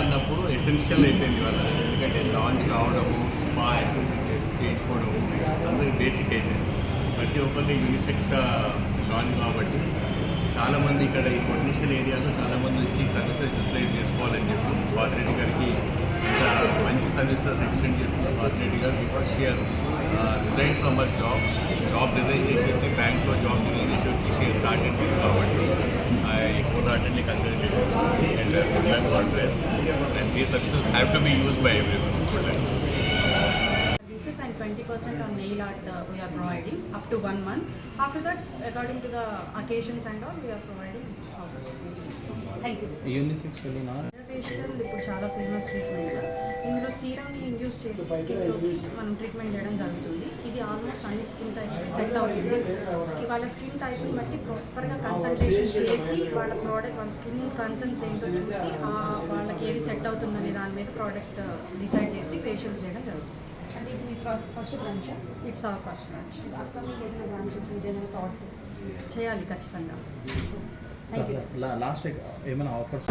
అన్నప్పుడు ఎసెన్షియల్ అయిపోయింది వాళ్ళ ఎందుకంటే లాంచ్ కావడము స్పా చేయించుకోవడము అందరికి బేసిక్ అయిపోయింది. ప్రతి ఒక్కరికి యూనిసెక్స్ లాంచ్ కాబట్టి చాలామంది ఇక్కడ ఈ పొటెన్షియల్ ఏరియాలో చాలామంది వచ్చి సర్వీసెస్ యూటిలైజ్ చేసుకోవాలని చెప్పి స్వాతి రెడ్డి గారికి ఇంత మంచి సర్వీసెస్ ఎక్స్టెండ్ చేస్తున్న స్వాతి రెడ్డి గారు because she resign from her job job resign చేసి వచ్చి బ్యాంక్లో జాబ్ రిజైన్ చేసి వచ్చి షియర్ స్టార్టెడ్ దిస్ కాబట్టి ఎక్కువ అటెండ్లీ congratulations and good luck god bless and these services have to be use by everyone good luck services and 20% on nail art uh, we are providing up to one month. After that, according to the occasions and all, we are providing offers. Thank you. Unisex వెళ్ళినా facial ఇప్పుడు చాలా famous treatment ఇందులో సీరమ్ని induce చేసి స్కిన్లోకి మనం treatment చేయడం జరుగుతుంది ఇది almost అన్ని స్కిన్ టైప్స్ సెట్ అవుతుంది వాళ్ళ స్కిన్ టైప్ని బట్టి ప్రాపర్గా కన్సల్టేషన్ చేసి వాళ్ళ ప్రోడక్ట్ వాళ్ళ స్కిన్ కన్సర్న్స్ ఏంటో చూసి వాళ్ళకి ఏది సెట్ అవుతుందనే దాని మీద ప్రోడక్ట్ డిసైడ్ చేసి ఫేషియల్ చేయడం జరుగుతుంది first it's or first branch ఏదైనా బ్రాంచెస్ ఏదైనా థాట్ చేయాలి ఖచ్చితంగా. లాస్ట్ ఏమైనా ఆఫర్స్